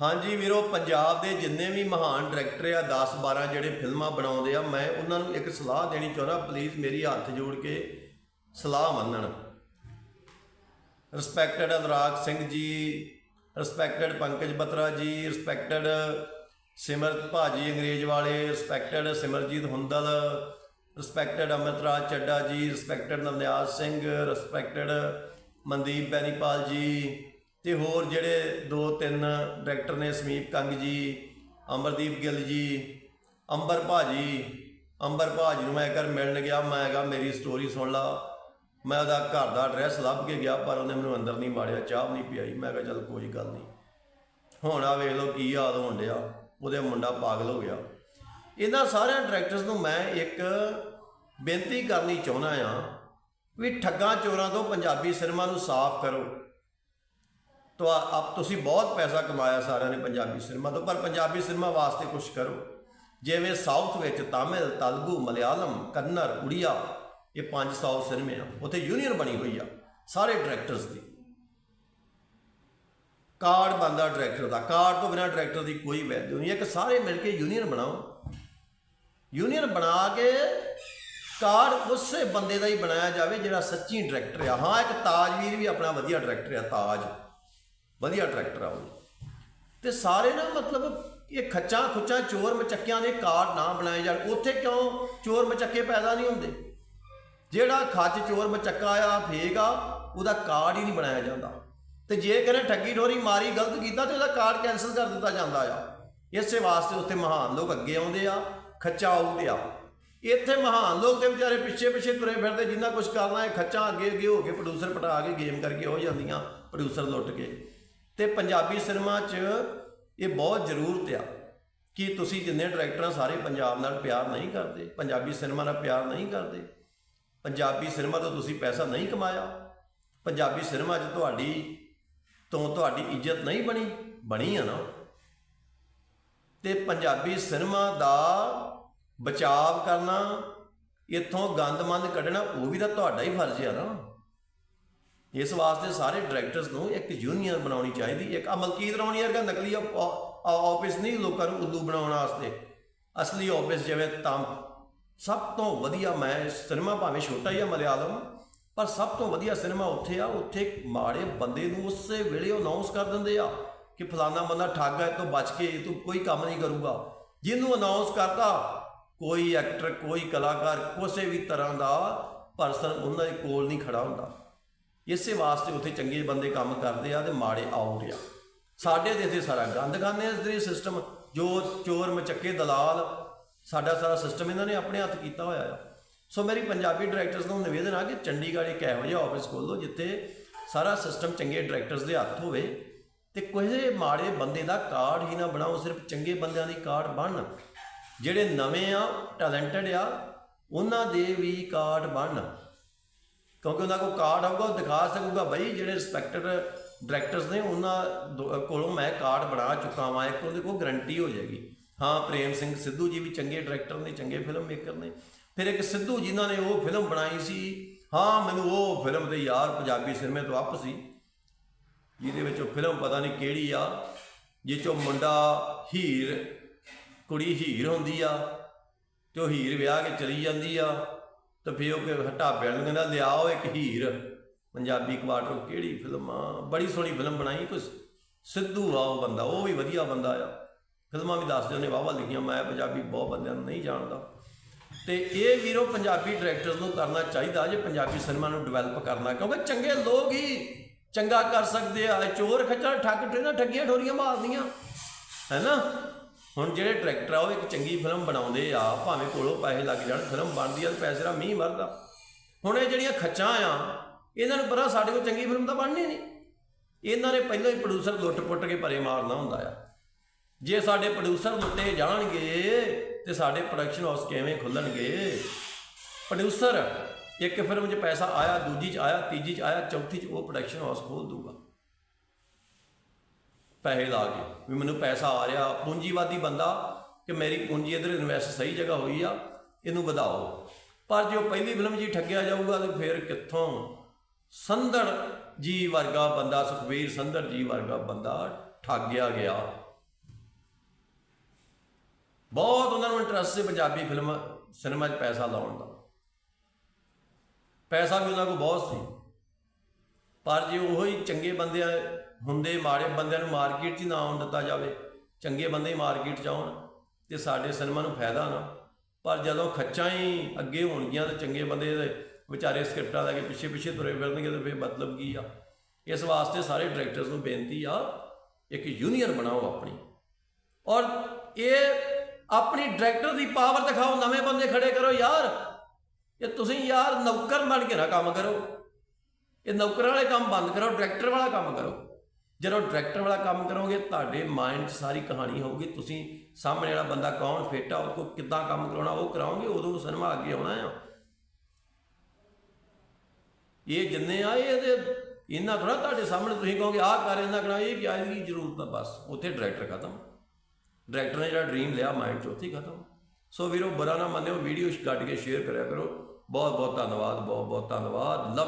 ਹਾਂਜੀ ਵੀਰੋ, ਪੰਜਾਬ ਦੇ ਜਿੰਨੇ ਵੀ ਮਹਾਨ ਡਾਇਰੈਕਟਰ ਆ 10 12 ਜਿਹੜੇ ਫਿਲਮਾਂ ਬਣਾਉਂਦੇ ਆ, ਮੈਂ ਉਹਨਾਂ ਨੂੰ ਇੱਕ ਸਲਾਹ ਦੇਣੀ ਚਾਹੁੰਦਾ ਪਲੀਜ਼ ਮੇਰੀ ਹੱਥ ਜੋੜ ਕੇ ਸਲਾਹ ਮੰਨਣ। ਰਿਸਪੈਕਟਡ ਅਨੁਰਾਗ ਸਿੰਘ ਜੀ ਰਿਸਪੈਕਟਡ ਪੰਕਜ ਬਤਰਾ ਜੀ ਰਿਸਪੈਕਟਡ ਸਿਮਰਤ ਭਾਜੀ ਅੰਗਰੇਜ਼ ਵਾਲੇ respected Simarjit Hundal respected Amritraj Chadha ji respected Navniaz Singh respected Mandeep Bainipal ji ਤੇ ਹੋਰ ਜਿਹੜੇ ਦੋ ਤਿੰਨ ਡਾਇਰੈਕਟਰ ਨੇ, ਸਮੀਪ ਕੰਗ ਜੀ ਅਮਰਦੀਪ ਗਿੱਲ ਜੀ, ਅੰਬਰ ਭਾਜੀ ਅੰਬਰ ਭਾਜੀ ਨੂੰ ਮੈਂ ਕਰ ਮਿਲਣ ਗਿਆ, ਮੈਂ ਕਿਹਾ ਮੇਰੀ ਸਟੋਰੀ ਸੁਣ ਲਾ। ਮੈਂ ਉਹਦਾ ਘਰ ਦਾ ਐਡਰੈਸ ਲੱਭ ਕੇ ਗਿਆ, ਪਰ ਉਹਨੇ ਮੈਨੂੰ ਅੰਦਰ ਨਹੀਂ ਮਾੜਿਆ ਚਾਹ ਵੀ ਨਹੀਂ ਪਿਆਈ। ਮੈਂ ਕਿਹਾ ਚੱਲ ਕੋਈ ਗੱਲ ਨਹੀਂ। ਹੁਣ ਆ ਵੇਖ ਲਓ ਕੀ ਹਾਲ ਹੋਣ ਡਿਆ। ਉਹਦੇ ਮੁੰਡਾ ਪਾਗਲ ਹੋ ਗਿਆ। ਇਹਨਾਂ ਸਾਰਿਆਂ ਡਾਇਰੈਕਟਰਸ ਨੂੰ ਮੈਂ ਇੱਕ ਬੇਨਤੀ ਕਰਨੀ ਚਾਹੁੰਦਾ ਆ ਵੀ ਠੱਗਾਂ ਚੋਰਾਂ ਤੋਂ ਪੰਜਾਬੀ ਸਿਨੇਮਾ ਨੂੰ ਸਾਫ਼ ਕਰੋ। ਤੋ ਆਪ ਤੁਸੀਂ ਬਹੁਤ ਪੈਸਾ ਕਮਾਇਆ ਸਾਰਿਆਂ ਨੇ ਪੰਜਾਬੀ ਸਿਨੇਮਾ ਤੋਂ, ਪਰ ਪੰਜਾਬੀ ਸਿਨੇਮਾ ਵਾਸਤੇ ਕੁਝ ਕਰੋ। ਜਿਵੇਂ ਸਾਊਥ ਵਿੱਚ ਤਾਮਿਲ, ਤਲਗੂ, ਮਲਿਆਲਮ, ਕੰਨੜ, ਉੜੀਆ, ਇਹ ਪੰਜ ਸਾਊਥ ਸਿਨੇਮੇ ਆ। ਉੱਥੇ ਯੂਨੀਅਨ ਬਣੀ ਹੋਈ ਆ, ਸਾਰੇ ਡਾਇਰੈਕਟਰਸ ਦੀ। ਕਾਰਡ ਬੰਦਾ ਡਾਇਰੈਕਟਰ ਦਾ। ਕਾਰਡ ਤੋਂ ਬਿਨਾ ਡਾਇਰੈਕਟਰ ਦੀ ਕੋਈ ਵੈਲਿਊ ਨਹੀਂ ਇੱਕ ਸਾਰੇ ਮਿਲ ਕੇ ਯੂਨੀਅਨ ਬਣਾਓ। ਯੂਨੀਅਨ ਬਣਾ ਕੇ ਕਾਰਡ ਉਸੇ ਬੰਦੇ ਦਾ ਹੀ ਬਣਾਇਆ ਜਾਵੇ ਜਿਹੜਾ ਸੱਚੀ ਡਾਇਰੈਕਟਰ ਆ। ਹਾਂ, ਇੱਕ ਤਾਜਵੀਰ ਵੀ ਆਪਣਾ ਵਧੀਆ ਡਾਇਰੈਕਟਰ ਆ, ਤਾਜ। ਵਧੀਆ ਟਰੈਕਟਰ ਆ ਉਹ। ਤੇ ਸਾਰੇ ਨਾ ਮਤਲਬ ਇਹ ਖੱਚਾਂ ਖੁੱਚਾਂ ਚੋਰ ਮਚੱਕਿਆਂ ਦੇ ਕਾਰਡ ਨਾ ਬਣਾਏ ਜਾਣ। ਉੱਥੇ ਕਿਉਂ ਚੋਰ ਮਚੱਕੇ ਪੈਦਾ ਨਹੀਂ ਹੁੰਦੇ? ਜਿਹੜਾ ਖੱਚ ਚੋਰ ਮਚੱਕਾ ਆ, ਫੇਕ ਆ, ਉਹਦਾ ਕਾਰਡ ਹੀ ਨਹੀਂ ਬਣਾਇਆ ਜਾਂਦਾ। ਤੇ ਜੇ ਕਿਨੇ ਠੱਗੀ ਠੋਰੀ ਮਾਰੀ, ਗਲਤ ਕੀਤਾ ਤੇ ਉਹਦਾ ਕਾਰਡ ਕੈਨਸਲ ਕਰ ਦਿੱਤਾ ਜਾਂਦਾ ਆ। ਇਸੇ ਵਾਸਤੇ ਉੱਥੇ ਮਹਾਨ ਲੋਕ ਅੱਗੇ ਆਉਂਦੇ ਆ, ਖੱਚਾ ਆਉਂਦੇ ਆ। ਇੱਥੇ ਮਹਾਨ ਲੋਕ ਤੇ ਵਿਚਾਰੇ ਪਿੱਛੇ ਪਿੱਛੇ ਤੁਰੇ ਫਿਰਦੇ, ਜਿੰਨਾ ਕੁਝ ਕਰਨਾ ਹੈ, ਖੱਚਾ ਅੱਗੇ ਅੱਗੇ ਹੋ ਕੇ ਪ੍ਰੋਡਿਊਸਰ ਪਟਾ ਕੇ ਗੇਮ ਕਰਕੇ ਹੋ ਜਾਂਦੀਆਂ ਪ੍ਰੋਡਿਊਸਰ ਲੁੱਟ ਕੇ। ਤੇ ਪੰਜਾਬੀ ਸਿਨੇਮਾ 'ਚ ਇਹ ਬਹੁਤ ਜ਼ਰੂਰਤ ਆ ਕਿ ਤੁਸੀਂ ਜਿੰਨੇ ਡਾਇਰੈਕਟਰਾਂ ਸਾਰੇ ਪੰਜਾਬ ਨਾਲ ਪਿਆਰ ਨਹੀਂ ਕਰਦੇ, ਪੰਜਾਬੀ ਸਿਨੇਮਾ ਨਾਲ ਪਿਆਰ ਨਹੀਂ ਕਰਦੇ, ਪੰਜਾਬੀ ਸਿਨੇਮਾ ਤੋਂ ਤੁਸੀਂ ਪੈਸਾ ਨਹੀਂ ਕਮਾਇਆ, ਪੰਜਾਬੀ ਸਿਨੇਮਾ 'ਚ ਤੁਹਾਡੀ ਤੋਂ ਤੁਹਾਡੀ ਇੱਜ਼ਤ ਨਹੀਂ ਬਣੀ ਬਣੀ ਆ ਨਾ। ਤੇ ਪੰਜਾਬੀ ਸਿਨੇਮਾ ਦਾ ਬਚਾਵ ਕਰਨਾ, ਇੱਥੋਂ ਗੰਦਮੰਦ ਕੱਢਣਾ, ਉਹ ਵੀ ਤਾਂ ਤੁਹਾਡਾ ਹੀ ਫਰਜ਼ ਆ ਨਾ। ਇਸ ਵਾਸਤੇ ਸਾਰੇ ਡਾਇਰੈਕਟਰਸ ਨੂੰ ਇੱਕ ਯੂਨੀਅਨ ਬਣਾਉਣੀ ਚਾਹੀਦੀ, ਇੱਕ ਅਮਲਕੀਤ ਰਾਉਣੀ ਵਰਗਾ ਨਕਲੀ ਆਫਿਸ ਨਹੀਂ ਲੋਕਾਂ ਨੂੰ ਉੱਲੂ ਬਣਾਉਣ ਵਾਸਤੇ। ਅਸਲੀ ਆਫਿਸ ਜਿਵੇਂ ਤਮ ਸਭ ਤੋਂ ਵਧੀਆ ਮੈਂ ਸਿਨੇਮਾ ਭਾਵੇਂ ਛੋਟਾ ਹੀ ਆ ਮਲਿਆਲਮ, ਪਰ ਸਭ ਤੋਂ ਵਧੀਆ ਸਿਨੇਮਾ ਉੱਥੇ ਆ, ਉੱਥੇ ਮਾੜੇ ਬੰਦੇ ਨੂੰ ਉਸੇ ਵੇਲੇ ਅਨਾਉਂਸ ਕਰ ਦਿੰਦੇ ਆ ਕਿ ਫਲਾਣਾ ਬੰਦਾ ਠੱਗ ਹੈ ਤੋਂ ਬਚ ਕੇ ਤੂੰ ਕੋਈ ਕੰਮ ਨਹੀਂ ਕਰੂਗਾ। ਜਿਹਨੂੰ ਅਨਾਉਂਸ ਕਰਤਾ, ਕੋਈ ਐਕਟਰ ਕੋਈ ਕਲਾਕਾਰ, ਕਿਸੇ ਵੀ ਤਰ੍ਹਾਂ ਦਾ ਪਰਸਨ ਉਹਨਾਂ ਦੇ ਕੋਲ ਨਹੀਂ ਖੜਾ ਹੁੰਦਾ। ਇਸੇ ਵਾਸਤੇ ਉੱਥੇ ਚੰਗੇ ਬੰਦੇ ਕੰਮ ਕਰਦੇ ਆ ਤੇ ਮਾੜੇ ਆਉ ਆ। ਸਾਡੇ ਦੇ ਇੱਥੇ ਸਾਰਾ ਗੰਦ ਖਾਨੇ ਇਸ ਦੇ ਸਿਸਟਮ ਜੋ ਚੋਰ, ਮਚੱਕੇ, ਦਲਾਲ, ਸਾਡਾ ਸਾਰਾ ਸਿਸਟਮ ਇਹਨਾਂ ਨੇ ਆਪਣੇ ਹੱਥ ਕੀਤਾ ਹੋਇਆ ਆ। ਸੋ ਮੇਰੀ ਪੰਜਾਬੀ ਡਾਇਰੈਕਟਰਸ ਨੂੰ ਨਿਵੇਦਨ ਆ ਕਿ ਚੰਡੀਗੜ੍ਹ ਇੱਕ ਇਹੋ ਜਿਹਾ ਆਫਿਸ ਖੋਲੋ ਜਿੱਥੇ ਸਾਰਾ ਸਿਸਟਮ ਚੰਗੇ ਡਾਇਰੈਕਟਰਸ ਦੇ ਹੱਥ ਹੋਵੇ ਤੇ ਕਿਸੇ ਮਾੜੇ ਬੰਦੇ ਦਾ ਕਾਰਡ ਹੀ ਨਾ ਬਣਾਓ, ਸਿਰਫ ਚੰਗੇ ਬੰਦਿਆਂ ਦੀ ਕਾਰਡ ਬਣਨ। ਜਿਹੜੇ ਨਵੇਂ ਆ ਟੈਲੈਂਟਡ ਆ, ਉਹਨਾਂ ਦੇ ਵੀ ਕਾਰਡ ਬਣਨ। ਕਿਉਂਕਿ ਉਹਨਾਂ ਕੋਲ ਕਾਰਡ ਆਊਗਾ, ਉਹ ਦਿਖਾ ਸਕੂਗਾ ਬਈ ਜਿਹੜੇ ਰਿਸਪੈਕਟਡ ਡਾਇਰੈਕਟਰਸ ਨੇ, ਉਹਨਾਂ ਦੋ- ਕੋਲੋਂ ਮੈਂ ਕਾਰਡ ਬਣਾ ਚੁੱਕਾ ਵਾਂ, ਇੱਕ ਉਹਦੇ ਕੋਲ ਗਰੰਟੀ ਹੋ ਜਾਏਗੀ। ਹਾਂ, ਪ੍ਰੇਮ ਸਿੰਘ ਸਿੱਧੂ ਜੀ ਵੀ ਚੰਗੇ ਡਾਇਰੈਕਟਰ ਨੇ, ਚੰਗੇ ਫਿਲਮ ਮੇਕਰ ਨੇ। ਫਿਰ ਇੱਕ ਸਿੱਧੂ ਜਿਨ੍ਹਾਂ ਨੇ ਉਹ ਫਿਲਮ ਬਣਾਈ ਸੀ, ਹਾਂ, ਮੈਨੂੰ ਉਹ ਫਿਲਮ ਤੇ ਯਾਰ ਪੰਜਾਬੀ ਸਿਨੇਮੇ ਤੋਂ ਅੱਪ ਸੀ, ਜਿਹਦੇ ਵਿੱਚ ਉਹ ਫਿਲਮ ਪਤਾ ਨਹੀਂ ਕਿਹੜੀ ਆ, ਜਿਹ ਚੋਂ ਮੁੰਡਾ ਹੀਰ, ਕੁੜੀ ਹੀਰ ਹੁੰਦੀ ਆ, ਤੇ ਉਹ ਹੀਰ ਵਿਆਹ ਕੇ ਚਲੀ ਜਾਂਦੀ ਆ ਤੇ ਫਿਰ ਉਹ ਕਿ ਢਾਬਿਆਂ ਨੂੰ ਕਹਿੰਦਾ, ਲਿਆਓ ਇੱਕ ਹੀਰ। ਪੰਜਾਬੀ ਕੁਆਟਰ ਕਿਹੜੀ ਫਿਲਮ ਆ? ਬੜੀ ਸੋਹਣੀ ਫਿਲਮ ਬਣਾਈ ਕੁਛ ਸਿੱਧੂ ਆ ਉਹ ਬੰਦਾ, ਉਹ ਵੀ ਵਧੀਆ ਬੰਦਾ ਆ। ਫਿਲਮਾਂ ਵੀ ਦੱਸਦੇ ਉਹਨੇ ਵਾਵਾ ਲਿਖੀਆਂ, ਮੈਂ ਪੰਜਾਬੀ ਬਹੁਤ ਬੰਦਿਆਂ ਨੂੰ ਨਹੀਂ ਜਾਣਦਾ। ਤੇ ਇਹ ਵੀਰੋ ਪੰਜਾਬੀ ਡਾਇਰੈਕਟਰਸ ਨੂੰ ਕਰਨਾ ਚਾਹੀਦਾ, ਜੇ ਪੰਜਾਬੀ ਸਿਨੇਮਾ ਨੂੰ ਡਿਵੈਲਪ ਕਰਨਾ, ਕਿਉਂਕਿ ਚੰਗੇ ਲੋਕ ਹੀ ਚੰਗਾ ਕਰ ਸਕਦੇ ਆ। ਚੋਰ ਖੱਚਾ ਠੱਗ ਠੇਨਾ ਠੱਗੀਆਂ, ਠੋਰੀਆਂ ਮਾਰਦੀਆਂ ਹੈਨਾ ਹੁਣ ਜਿਹੜੇ ਡਾਇਰੈਕਟਰ ਆ, ਉਹ ਇੱਕ ਚੰਗੀ ਫਿਲਮ ਬਣਾਉਂਦੇ ਆ, ਭਾਵੇਂ ਕੋਲੋਂ ਪੈਸੇ ਲੱਗ ਜਾਣ ਫਿਲਮ ਬਣਦੀ ਆ ਤੇ ਪੈਸੇ ਦਾ ਮੀਂਹ ਵਰਦਾ ਹੁਣ ਇਹ ਜਿਹੜੀਆਂ ਖੱਚਾਂ ਆ, ਇਹਨਾਂ ਨੂੰ ਪਤਾ ਸਾਡੇ ਕੋਲ ਚੰਗੀ ਫਿਲਮ ਤਾਂ ਬਣਨੀ ਨਹੀਂ। ਇਹਨਾਂ ਨੇ ਪਹਿਲਾਂ ਹੀ ਪ੍ਰੋਡਿਊਸਰ ਲੁੱਟ-ਪੁੱਟ ਕੇ ਪਰੇ ਮਾਰਨਾ ਹੁੰਦਾ ਆ। ਜੇ ਸਾਡੇ ਪ੍ਰੋਡਿਊਸਰ ਲੁੱਟੇ ਜਾਣਗੇ ਤੇ ਸਾਡੇ ਪ੍ਰੋਡਕਸ਼ਨ ਹਾਊਸ ਕਿਵੇਂ ਖੁੱਲਣਗੇ? ਪ੍ਰੋਡਿਊਸਰ ਇੱਕ ਫਿਲਮ 'ਚ ਪੈਸਾ ਆਇਆ, ਦੂਜੀ 'ਚ ਆਇਆ, ਤੀਜੀ 'ਚ ਆਇਆ, ਚੌਥੀ 'ਚ ਉਹ ਪ੍ਰੋਡਕਸ਼ਨ ਹਾਊਸ ਖੋਲ ਦੂਗਾ। ਪੈਸੇ ਲਾ ਕੇ, ਵੀ ਮੈਨੂੰ ਪੈਸਾ ਆ ਰਿਹਾ। ਪੂੰਜੀਵਾਦੀ ਬੰਦਾ ਕਿ ਮੇਰੀ ਪੂੰਜੀ ਇਧਰ ਇਨਵੈਸਟ ਸਹੀ ਜਗ੍ਹਾ ਹੋਈ ਆ, ਇਹਨੂੰ ਵਧਾਓ। ਪਰ ਜੋ ਪਹਿਲੀ ਫਿਲਮ ਜੀ ਠੱਗਿਆ ਜਾਊਗਾ ਤੇ ਫਿਰ ਕਿੱਥੋਂ? ਸੰਧੜ ਜੀ ਵਰਗਾ ਬੰਦਾ ਸੁਖਵੀਰ ਸੰਧੜ ਜੀ ਵਰਗਾ ਬੰਦਾ ਠੱਗਿਆ ਗਿਆ। ਬਹੁਤ ਉਹਨਾਂ ਨੂੰ ਇੰਟਰਸਟ ਸੀ ਪੰਜਾਬੀ ਫਿਲਮ ਸਿਨੇਮਾ 'ਚ ਪੈਸਾ ਲਾਉਣ ਦਾ। ਪੈਸਾ ਵੀ ਉਹਨਾਂ ਕੋਲ ਬਹੁਤ ਸੀ। ਪਰ ਜੇ ਉਹੋ ਹੀ ਚੰਗੇ ਬੰਦੇ ਹੁੰਦੇ, ਮਾੜੇ ਬੰਦਿਆਂ ਨੂੰ ਮਾਰਕੀਟ 'ਚ ਹੀ ਨਾ ਆਉਣ ਦਿੱਤਾ ਜਾਵੇ, ਚੰਗੇ ਬੰਦੇ ਹੀ ਮਾਰਕੀਟ 'ਚ ਆਉਣ ਤੇ ਸਾਡੇ ਸਿਨੇਮਾ ਨੂੰ ਫਾਇਦਾ ਨਾ। ਪਰ ਜਦੋਂ ਖੱਚਾਂ ਹੀ ਅੱਗੇ ਹੋਣਗੀਆਂ ਤਾਂ ਚੰਗੇ ਬੰਦੇ ਵਿਚਾਰੇ ਸਕ੍ਰਿਪਟਾਂ ਲੈ ਕੇ ਪਿੱਛੇ ਪਿੱਛੇ ਤੁਰੇ ਫਿਰਨਗੇ ਤਾਂ ਫਿਰ ਮਤਲਬ ਕੀ ਆ? ਇਸ ਵਾਸਤੇ ਸਾਰੇ ਡਾਇਰੈਕਟਰਸ ਨੂੰ ਬੇਨਤੀ ਆ, ਇੱਕ ਯੂਨੀਅਨ ਬਣਾਓ ਆਪਣੀ। ਔਰ ਇਹ ਆਪਣੀ ਡਾਇਰੈਕਟਰ ਦੀ ਪਾਵਰ ਦਿਖਾਓ, ਨਵੇਂ ਬੰਦੇ ਖੜੇ ਕਰੋ ਯਾਰ। ਇਹ ਤੁਸੀਂ ਯਾਰ ਨੌਕਰ ਬਣ ਕੇ ਨਾ ਕੰਮ ਕਰੋ। ਇਹ ਨੌਕਰਾਂ ਵਾਲੇ ਕੰਮ ਬੰਦ ਕਰੋ ਡਾਇਰੈਕਟਰ ਵਾਲਾ ਕੰਮ ਕਰੋ। ਜਦੋਂ ਡਾਇਰੈਕਟਰ ਵਾਲਾ ਕੰਮ ਕਰੋਗੇ, ਤੁਹਾਡੇ ਮਾਈਂਡ 'ਚ ਸਾਰੀ ਕਹਾਣੀ ਹੋਊਗੀ। ਤੁਸੀਂ ਸਾਹਮਣੇ ਵਾਲਾ ਬੰਦਾ ਕੌਣ, ਫਿੱਟ ਆ ਉਹ ਕੋ ਕਿੱਦਾਂ ਕੰਮ ਕਰਾਉਣਾ, ਉਹ ਕਰਾਓਗੇ ਉਦੋਂ ਸਿਨੇਮਾ ਅੱਗੇ ਆਉਣਾ ਆ। ਇਹ ਜਿੰਨੇ ਆ ਇਹਦੇ ਤੇ ਇਹਨਾਂ ਥੋੜਾ ਤੁਹਾਡੇ ਸਾਹਮਣੇ ਤੁਸੀਂ ਕਹੋਗੇ, ਆਹ ਕਰ ਇਹਨਾਂ ਕਰਾ ਇਹ ਕਿਆ, ਇਹਦੀ ਜ਼ਰੂਰਤ ਆ? ਬਸ, ਉੱਥੇ ਡਾਇਰੈਕਟਰ ਖਤਮ। ਡਾਇਰੈਕਟਰ ਨੇ ਜਿਹੜਾ ਡ੍ਰੀਮ ਲਿਆ ਮਾਈਂਡ 'ਚ ਉੱਥੇ ਹੀ ਖਤਮ। ਸੋ ਵੀਰੋ, ਬੁਰਾ ਨਾ ਮੰਨਿਓ ਵੀਡੀਓ ਕੱਢ ਕੇ ਸ਼ੇਅਰ ਕਰਿਆ ਕਰੋ। ਬਹੁਤ ਬਹੁਤ ਧੰਨਵਾਦ ਬਹੁਤ ਬਹੁਤ ਧੰਨਵਾਦ। ਲਵ